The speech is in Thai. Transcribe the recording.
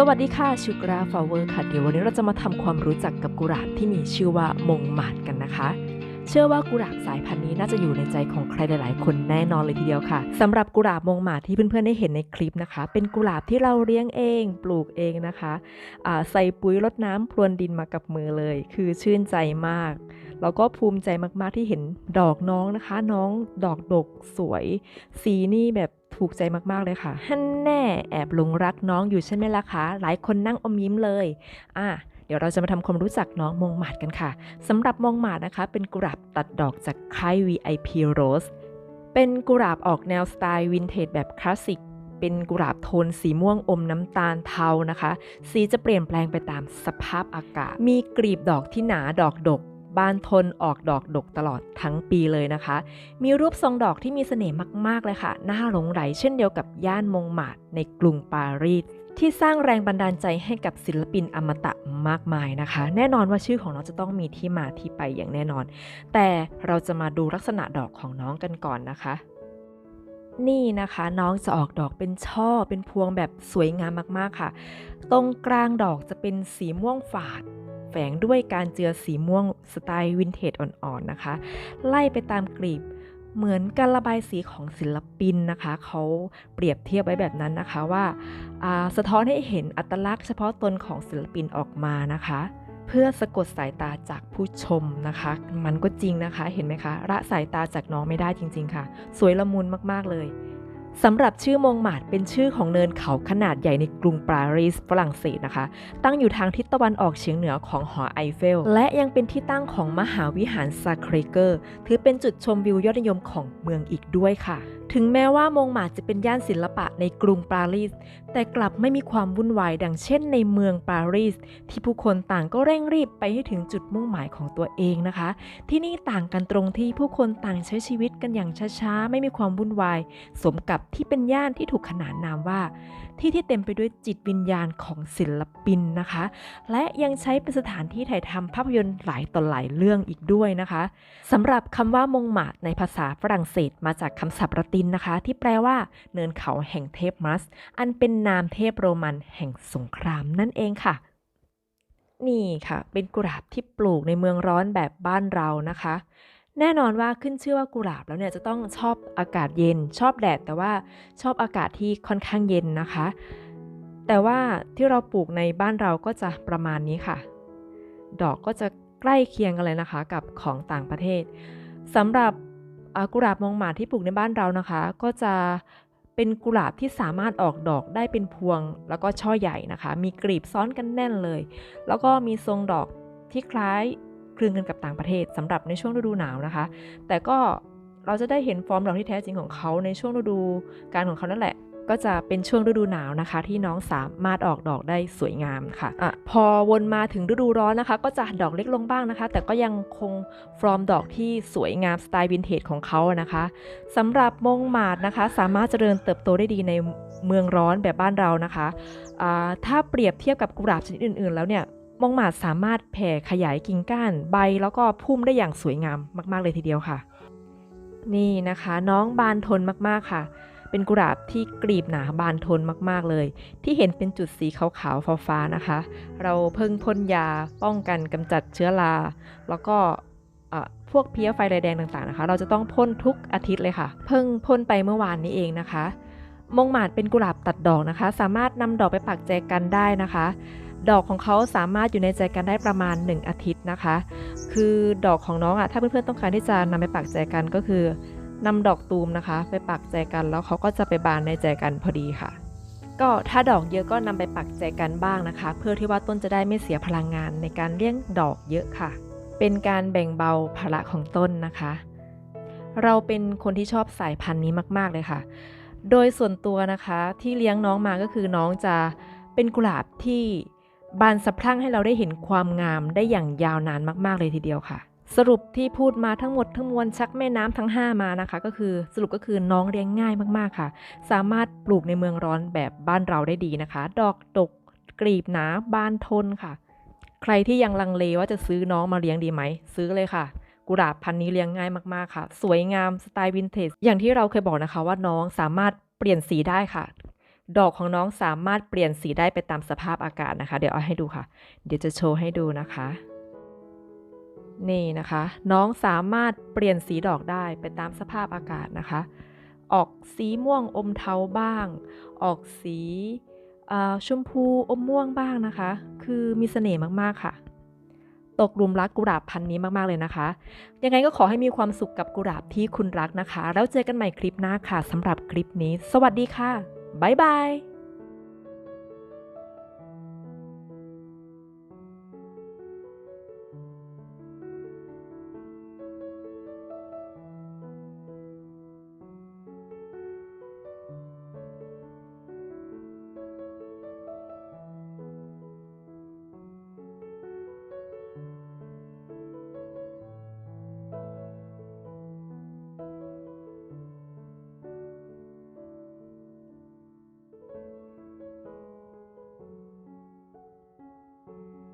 สวัสดีค่ะชูกราฟลาเวอร์ค่ะ เดี๋ยววันนี้เราจะมาทำความรู้จักกับกุหลาบที่มีชื่อว่ามงหมาดกันนะคะ เชื่อว่ากุหลาบสายพันธุ์นี้น่าจะอยู่ในใจของใครหลาย ๆ คนแน่นอนเลยทีเดียวค่ะสำหรับกุหลาบมงหมาดที่เพื่อน ๆ ได้เห็นในคลิปนะคะ เป็นกุหลาบที่เราเลี้ยงเอง ปลูกเองนะคะอ่าใส่ปุ๋ยรดน้ำพรวนดินมากับมือเลย คือชื่นใจมากแล้วก็ภูมิใจมาก ๆ ที่เห็นดอกน้องนะคะ น้องดอกดกสวย สีนี่แบบ ถูกใจมากๆเลยค่ะฮันแน่แอบหลงรักน้องอยู่ใช่ไหมล่ะคะหลายคนนั่งอมยิ้มเลยอะเดี๋ยวเราจะมาทำความรู้จักน้องมงหมาดกันค่ะสำหรับมงหมาดนะคะ เป็นกุหลาบตัดดอกจากค่าย VIP Rose เป็นกุหลาบออกแนวสไตล์วินเทจแบบคลาสสิกเป็นกุหลาบโทนสีม่วงอมน้ำตาลเทานะคะ สีจะเปลี่ยนแปลงไปตามสภาพอากาศ มีกลีบดอกที่หนาดอกดก บานทนออกดอกดกตลอดทั้งปีเลยนะคะ มีรูปทรงดอกที่มีเสน่ห์มากๆเลยค่ะ น่าหลงไหลเช่นเดียวกับย่านมงมาดในกรุงปารีสที่สร้างแรงบันดาลใจให้กับศิลปินอมตะมากมายนะคะ แน่นอนว่าชื่อของน้องจะต้องมีที่มาที่ไปอย่างแน่นอน แต่เราจะมาดูลักษณะดอกของน้องกันก่อนนะคะ นี่นะคะน้องจะออกดอกเป็นช่อเป็นพวงแบบสวยงามมากๆค่ะ ตรงกลางดอกจะเป็นสีม่วงฝาด แฝงด้วยการเจือสีม่วงสไตล์วินเทจอ่อนๆนะคะ ไล่ไปตามกลีบเหมือนการระบายสีของศิลปินนะคะ เขาเปรียบเทียบไว้แบบนั้นนะคะว่าอ่าสะท้อนให้เห็นอัตลักษณ์เฉพาะตนของศิลปินออกมานะคะ เพื่อสะกดสายตาจากผู้ชมนะคะ มันก็จริงนะคะเห็นไหมคะ ละสายตาจากน้องไม่ได้จริง ๆ ค่ะ สวยละมุนมากๆเลย สำหรับชื่อมงหมาดเป็นชื่อของเนินเขาขนาดใหญ่ในกรุงปารีสฝรั่งเศสนะคะ ตั้งอยู่ทางทิศตะวันออกเฉียงเหนือของหอไอเฟล และยังเป็นที่ตั้งของมหาวิหารซาเครเกอร์ ถือเป็นจุดชมวิวยอดนิยมของเมืองอีกด้วยค่ะถึงแม้ว่ามงหมาจะเป็นย่านศิลปะในกรุงปารีส แต่กลับไม่มีความวุ่นวายดังเช่นในเมืองปารีส ที่ผู้คนต่างก็เร่งรีบไปให้ถึงจุดมุ่งหมายของตัวเองนะคะ ที่นี่ต่างกันตรงที่ผู้คนต่างใช้ชีวิตกันอย่างช้าๆ ไม่มีความวุ่นวาย สมกับที่เป็นย่านที่ถูกขนานนามว่า ที่ที่เต็มไปด้วยจิตวิญญาณของศิลปินนะคะ และยังใช้เป็นสถานที่ถ่ายทำภาพยนตร์หลายต่อหลายเรื่องอีกด้วยนะคะสำหรับคำว่ามงหมาดในภาษาฝรั่งเศสมาจากคำศัพท์ละตินนะคะ ที่แปลว่าเนินเขาแห่งเทพมัส อันเป็นนามเทพโรมันแห่งสงครามนั่นเองค่ะ นี่ค่ะ เป็นกุหลาบที่ปลูกในเมืองร้อนแบบบ้านเรานะคะ แน่นอนว่าขึ้นชื่อว่ากุหลาบแล้วเนี่ยจะต้องชอบอากาศเย็น ชอบแดดแต่ว่าชอบอากาศที่ค่อนข้างเย็นนะคะ แต่ว่าที่เราปลูกในบ้านเราก็จะประมาณนี้ค่ะ ดอกก็จะใกล้เคียงกันเลยนะคะ กับของต่างประเทศสำหรับ กุหลาบมองหมาที่ปลูกในบ้านเรานะคะ ก็จะเป็นกุหลาบที่สามารถออกดอกได้เป็นพวง แล้วก็ช่อใหญ่นะคะ มีกลีบซ้อนกันแน่นเลย แล้วก็มีทรงดอกที่คล้ายคลึงกันกับต่างประเทศสำหรับในช่วงฤดูหนาวนะคะ แต่ก็เราจะได้เห็นฟอร์มดอกที่แท้จริงของเขาในช่วงฤดูการของเขานั่นแหละ ก็จะเป็นช่วงฤดูหนาวนะคะ ที่น้องสามารถออกดอกได้สวยงามค่ะอะพอวนมาถึงฤดูร้อนนะคะ ก็จะดอกเล็กลงบ้างนะคะ แต่ก็ยังคงฟอร์มดอกที่สวยงามสไตล์วินเทจของเขานะคะสำหรับมงหมาดนะคะ สามารถเจริญเติบโตได้ดีในเมืองร้อนแบบบ้านเรานะคะอ่าถ้าเปรียบเทียบกับกุหลาบชนิดอื่น ๆ แล้วเนี่ยมงหมาดสามารถแผ่ขยายกิ่งก้าน ใบแล้วก็พุ่มได้อย่างสวยงามมาก ๆ เลยทีเดียวค่ะ นี่นะคะ น้องบานทนมากๆค่ะ เป็นกุหลาบที่กลีบหนาบานทนมากๆเลย ที่เห็นเป็นจุดสีขาวๆฟ้าๆนะคะ เราเพิ่งพ่นยาป้องกันกำจัดเชื้อรา แล้วก็พวกเพี้ยไฟลายแดงต่างๆนะคะ เราจะต้องพ่นทุกอาทิตย์เลยค่ะ เพิ่งพ่นไปเมื่อวานนี้เองนะคะ มงหมาดเป็นกุหลาบตัดดอกนะคะ สามารถนำดอกไปปักแจกันได้นะคะ ดอกของเขาสามารถอยู่ในใจกันได้ประมาณ 1 อาทิตย์นะคะ คือดอกของน้องอะ่ะถ้าเพื่อนๆต้องการที่จะนำไปปักแจกันก็คือ นำดอกตูมนะคะ ไปปักแจกันแล้วเขาก็จะไปบานในแจกันพอดีค่ะ ก็ถ้าดอกเยอะก็นำไปปักแจกันบ้างนะคะ เพื่อที่ว่าต้นจะได้ไม่เสียพลังงานในการเลี้ยงดอกเยอะค่ะ เป็นการแบ่งเบาภาระของต้นนะคะ เราเป็นคนที่ชอบสายพันธุ์นี้มาก ๆเลยค่ะ โดยส่วนตัวนะคะที่เลี้ยงน้องมาก็คือน้องจะเป็นกุหลาบที่บานสะพรั่งให้เราได้เห็นความงามได้อย่างยาวนานมาก ๆ เลยทีเดียวค่ะ สรุปที่พูดมาทั้งหมดทั้งมวลชักแม่น้ำทั้ง 5 มานะคะ ก็คือสรุปก็คือน้องเลี้ยงง่ายมากๆค่ะ สามารถปลูกในเมืองร้อนแบบบ้านเราได้ดีนะคะ ดอกดกกลีบหนาบานทนค่ะ ใครที่ยังลังเลว่าจะซื้อน้องมาเลี้ยงดีไหม ซื้อเลยค่ะ กุหลาบพันนี้เลี้ยงง่ายมากๆค่ะ สวยงามสไตล์วินเทจอย่างที่เราเคยบอกนะคะว่าน้องสามารถเปลี่ยนสีได้ค่ะ ดอกของน้องสามารถเปลี่ยนสีได้ไปตามสภาพอากาศนะคะ เดี๋ยวเอาให้ดูค่ะ เดี๋ยวจะโชว์ให้ดูนะคะ นี่นะคะ น้องสามารถเปลี่ยนสีดอกได้ไปตามสภาพอากาศนะคะ ออกสีม่วงอมเทาบ้าง ออกสีชมพูอมม่วงบ้างนะคะ คือมีเสน่ห์มากๆค่ะ ตกหลุมรักกุหลาบพันธุ์นี้มากๆเลยนะคะ ยังไงก็ขอให้มีความสุขกับกุหลาบที่คุณรักนะคะ แล้วเจอกันใหม่คลิปหน้าค่ะสำหรับคลิปนี้ สวัสดีค่ะบ๊ายบาย